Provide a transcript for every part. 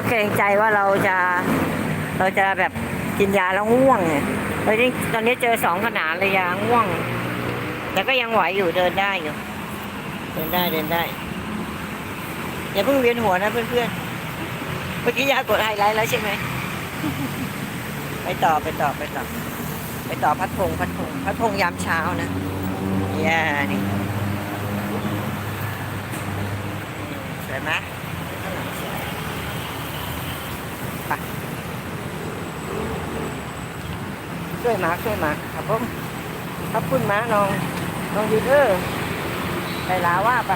ก็เกรงใจว่าเราจะ เราจะแบบกินยาแล้วง่วงตอนนี้ตอนนี้เจอสองขนาดเลยยาง่วง แต่ก็ยังไหวอยู่เดินได้อยู่ เดินได้เดินได้ อย่าเพิ่งเวียนหัวนะเพื่อนๆ เมื่อกี้ยากดไฮไลท์แล้วใช่ไหม ไปต่อไปต่อไปต่อ ไปต่อพัดพงพัดพงพัดพงยามเช้านะย่านี่สวยไหมข้างหลังสวย ปช่วยหมาช่วยหมาครับผมขอบคุณหมาน้องน้องยูเดอร์ไปลาว่าไป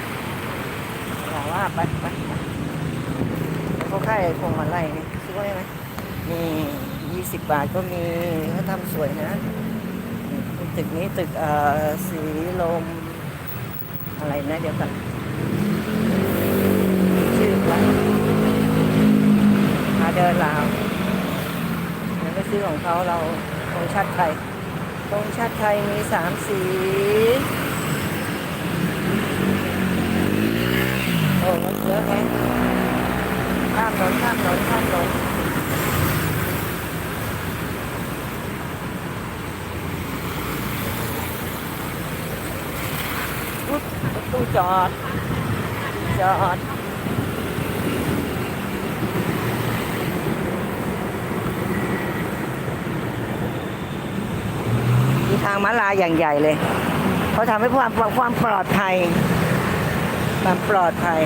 ลาว่าไปไปเขาค่ายพวงมาลัยนี่สวยไหมนี่ยี่สิบบาทก็มีเขาทำสวยนะตึกนี้ตึกเอ่อสีลมอะไรนะเดี๋ยวกันชื่อว่ามาเดินลาวนั่นก็ ซื้อของเขาเราธงชาติไทยธงชาติไทยมีสามสีโอ้มันเยอะแฮะข้ามถนนข้ามถนนข้ามถนนอุ๊บรถตู้จอดจอดางม้าลายอย่างใหญ่เลยเขาทำให้ความความปลอดภัย ความปลอดภัย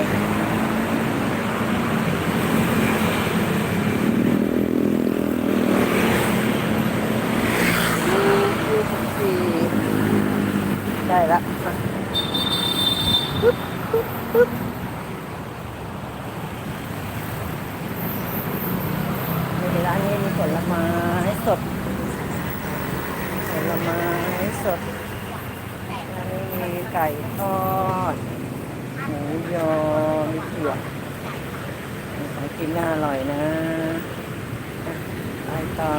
ได้ละปึ๊บปึ๊บปึ๊บร้านนี้มีผลไม้สด ไม้สดร้านนี้มีไก่ทอด หมูยอมีเผือกของกินน่าอร่อยนะไปต่อ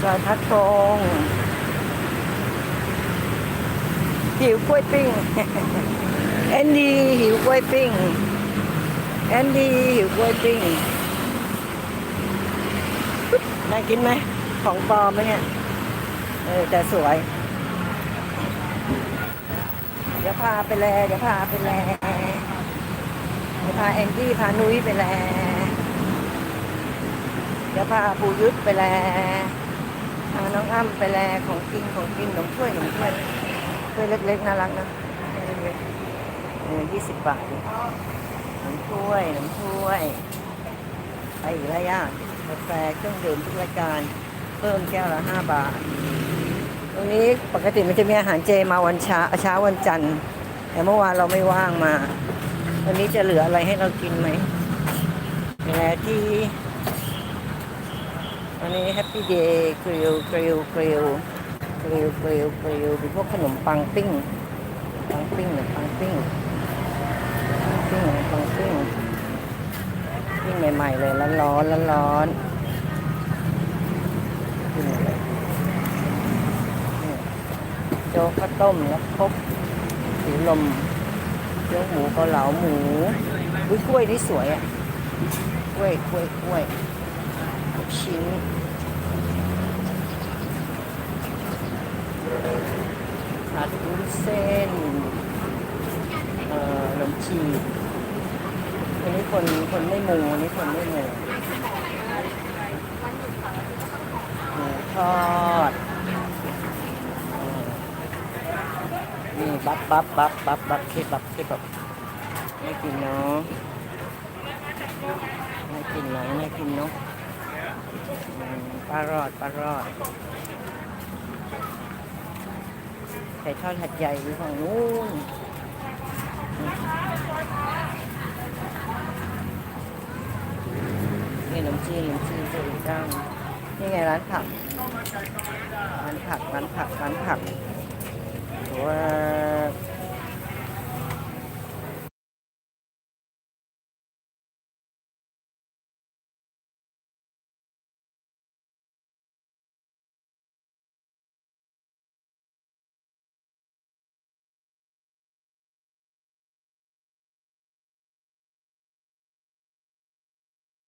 ซอยพัดพงหิวกล้วยปิ้งแอนดี้หิวกล้วยปิ้งแอนดี้หิวกล้วยปิ้งน่ากินไหมของปลอมไหมเนี่ย เออแต่สวย เดี๋ยวพาไปแลเดี๋ยวพาไปแลเดี๋ยวพาแอนดี้พานุ้ยไปแลเดี๋ยวพาปูยุทธไปแลพาน้องอ้ำไปแลของกินของกินขนมถ้วยขนมถ้วยถ้วยเล็กๆน่ารักนะเออยี่สิบบาทขนมถ้วยขนมถ้วยไปอีกแล้วย่ากาแฟเครื่องดื่มทุกรายการเพิ่มแก้วละห้าบาท รงนี้ปกติมันจะมีอาหารเจมาวันเช้าเช้าวันจันทร์แต่เมื่อวานเราไม่ว่างมา วันนี้จะเหลืออะไรให้เรากินไหมแหละที่อันนี้แฮปปี้เดย์กริลกริลกริลกริลกริลกริลเป็นพวกขนมปังปิ้งปังปิ้งหรือปังปิ้งปังปิ้งปังปิ้งปิ้งใหม่ๆเลยร้อนร้อนร้อนร้อนๆกินเลย โจ๊กข้าวต้มแล้วครบสีลมโจ๊กหมูเกาเหลาหมูอุ้ยกล้วยนี่สวยอะกล้วยกล้วยกล้วยชิ้นผัดวุ้นเส้นเอ่อขนมจีอันนี้คนคนไม่มูอันนี้คนไม่หมูทอด นี่ บับบับบับบับบับเคบับเคบับน่ากินเนาะน่ากินเนาะน่ากินเนาะอืมปลารอดปลารอดไก่ทอดหัดใหญ่อยู่ฝั่งนู้นนี่ขนมจีนขนมจีนเจ๊จ้านี่ไงร้านผักร้านผักร้านผักร้านผัก ว่า